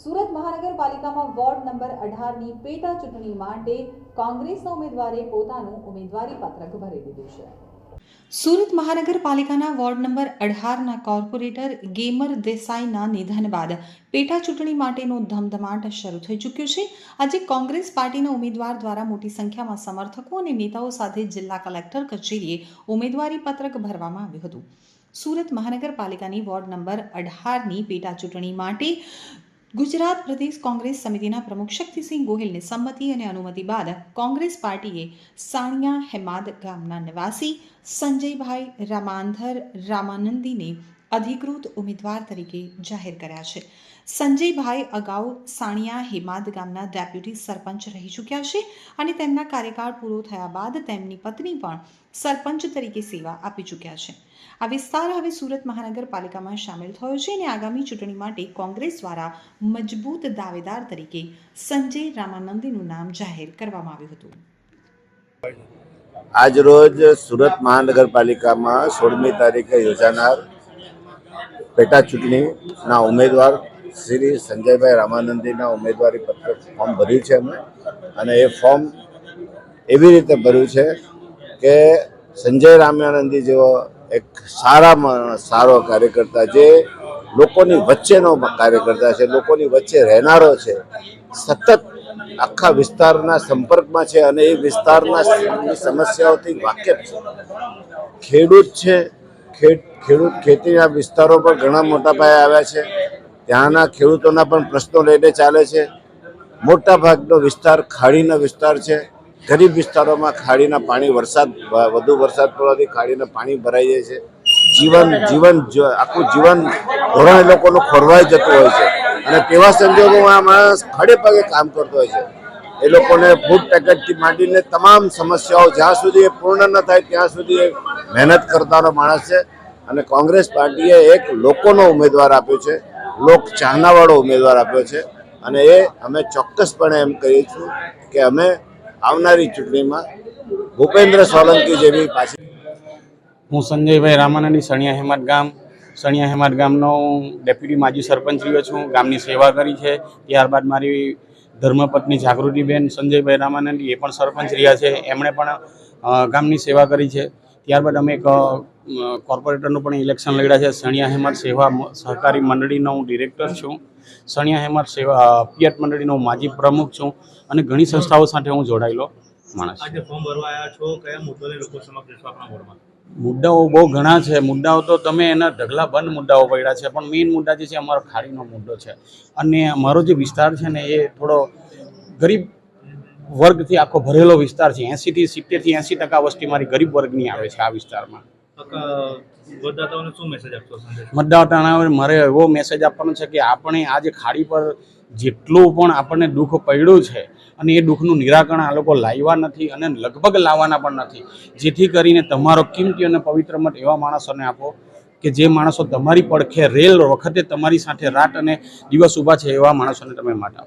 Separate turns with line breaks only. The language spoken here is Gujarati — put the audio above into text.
સુરત મહાનગરપાલિકામાં વોર્ડ નંબર અઢારની પેટા ચૂંટણી માટે કોંગ્રેસના ઉમેદવારે પોતાનું ઉમેદવારી પત્રક ભરી દીધું છે. સુરત મહાનગરપાલિકાના વોર્ડ નંબર અઢારના કોર્પોરેટર ગેમર દેસાઈના નિધન બાદ પેટા ચૂંટણી માટેનો ધમધમાટ શરૂ થઈ ચૂક્યો છે. આજે કોંગ્રેસ પાર્ટીના ઉમેદવાર દ્વારા મોટી સંખ્યામાં સમર્થકો અને નેતાઓ સાથે જિલ્લા કલેક્ટર કચેરીએ ઉમેદવારી પત્રક ભરવામાં આવ્યું હતું. સુરત મહાનગરપાલિકાની વોર્ડ નંબર અઢારની પેટા ચૂંટણી માટે ગુજરાત પ્રદેશ કોંગ્રેસ સમિતિના પ્રમુખ શક્તિસિંહ ગોહિલની સંમતિ અને અનુમતિ બાદ કોંગ્રેસ પાર્ટીએ સાણિયા હેમાદ ગામના નિવાસી સંજયભાઈ રામાંધર રામાનંદીને અધિકૃત ઉમેદવાર તરીકે જાહેર કર્યા છે. સંજયભાઈ અગાઉ સાણિયા હેમાદ ગામના ડેપ્યુટી સરપંચ રહી ચૂક્યા છે અને તેમના કાર્યકાળ પૂરો થયા બાદ તેમની પત્ની પણ સરપંચ તરીકે સેવા આપી ચૂક્યા છે. આ વિસ્તાર હવે સુરત મહાનગરપાલિકામાં સામેલ થયો છે અને આગામી ચૂંટણી માટે કોંગ્રેસ દ્વારા મજબૂત દાવેદાર તરીકે સંજય રામાનંદીનું નામ જાહેર કરવામાં આવ્યું હતું.
આજરોજ સુરત મહાનગરપાલિકામાં સોળમી તારીખે યોજાનાર પેટા ચૂંટણીના ઉમેદવાર શ્રી સંજયભાઈ રામાનંદીના ઉમેદવારી પત્ર ફોર્મ ભર્યું છે અમે અને એ ફોર્મ એવી રીતે ભર્યું છે કે સંજય રામાનંદી જેવો એક સારામાં સારો કાર્યકર્તા જે લોકોની વચ્ચેનો કાર્યકર્તા છે, લોકોની વચ્ચે રહેનારો છે, સતત આખા વિસ્તારના સંપર્કમાં છે અને એ વિસ્તારના સમસ્યાઓથી વાકેફ છે. ખેડૂત છે ખેડૂત ખેતીના વિસ્તારો પર ઘણા મોટા પાયે આવ્યા છે. ત્યાંના ખેડૂતોના પણ પ્રશ્નો લઈને ચાલે છે. મોટા ભાગનો વિસ્તાર ખાડીનો વિસ્તાર છે. ગરીબ વિસ્તારોમાં ખાડીના પાણી વરસાદ, વધુ વરસાદ પડવાથી ખાડીના પાણી ભરાઈ જાય છે. જીવન જીવન આખું જીવન ધોરણ લોકોનું ખોરવાઈ જતું હોય છે. અને તેવા સંજોગોમાં માણસ ખડે પગે કામ કરતો હોય છે. એ લોકોને ફૂડ પેકેટથી માંડીને તમામ સમસ્યાઓ જ્યાં સુધી એ પૂર્ણ ન થાય ત્યાં સુધી એ મહેનત કરતાનો માણસ છે. અને કોંગ્રેસ પાર્ટીએ એક લોકોનો ઉમેદવાર આપ્યો છે. લોક ચાહનાવાળો ઉમેદવાર આપ્યો છે. અને એ અમે ચોક્કસપણે એમ કહીએ છીએ કે અમે આવનારી ચૂંટણીમાં ભૂપેન્દ્ર સોલંકી જેવી પાછી
હું સંજયભાઈ રામાનંદી, સણિયા હેમત ગામ. સણિયા હેમાદ ગામનો ડેપ્યુટી માજી સરપંચ રહ્યો છું. ગામની સેવા કરી છે. ત્યારબાદ મારી ધર્મપત્ની જાગૃતિબેન, સંજયભાઈ રામાનંદી એ પણ સરપંચ રહ્યા છે. એમણે પણ ગામની સેવા કરી છે. ત્યારબાદ અમે એક કોર્પોરેટરનું પણ ઇલેક્શન લડ્યા છે. સણિયા હેમત સેવા સહકારી મંડળીનો હું ડિરેક્ટર છું. સણિયા હેમત સેવા પિયત મંડળીનો હું માજી પ્રમુખ છું અને ઘણી સંસ્થાઓ સાથે હું જોડાયેલો માણસ
આજે ફોર્મ ભરવા આવ્યા છો. કયા મુદ્દાને લોકો સમક્ષ આપણા બોર્ડમાં
મુદ્દાઓ બહુ ઘણા છે. મુદ્દાઓ તો તમે એના ઢગલા બંધ મુદ્દાઓ પડ્યા છે. પણ મેઇન મુદ્દા જે છે અમારો ખાડીનો મુદ્દો છે. અને અમારો જે વિસ્તાર છે ને એ થોડો ગરીબ વર્ગથી આખો ભરેલો વિસ્તાર છે. એંસીથી સિત્તેરથી એંસી ટકા વસ્તી મારી ગરીબ વર્ગની આવે છે આ વિસ્તારમાં.
મતદાતાઓને
મારે એવો મેસેજ આપવાનો છે કે આપણે આજે ખાડી પર જેટલું પણ આપણને દુઃખ પડ્યું છે અને એ દુઃખનું નિરાકરણ આ લોકો લાવ્યા નથી અને લગભગ લાવવાના પણ નથી. જેથી કરીને તમારો કિંમતી અને પવિત્ર મત એવા માણસોને આપો કે જે માણસો તમારી પડખે રેલ વખતે તમારી સાથે રાત અને દિવસ ઊભા છે એવા માણસોને તમે આપો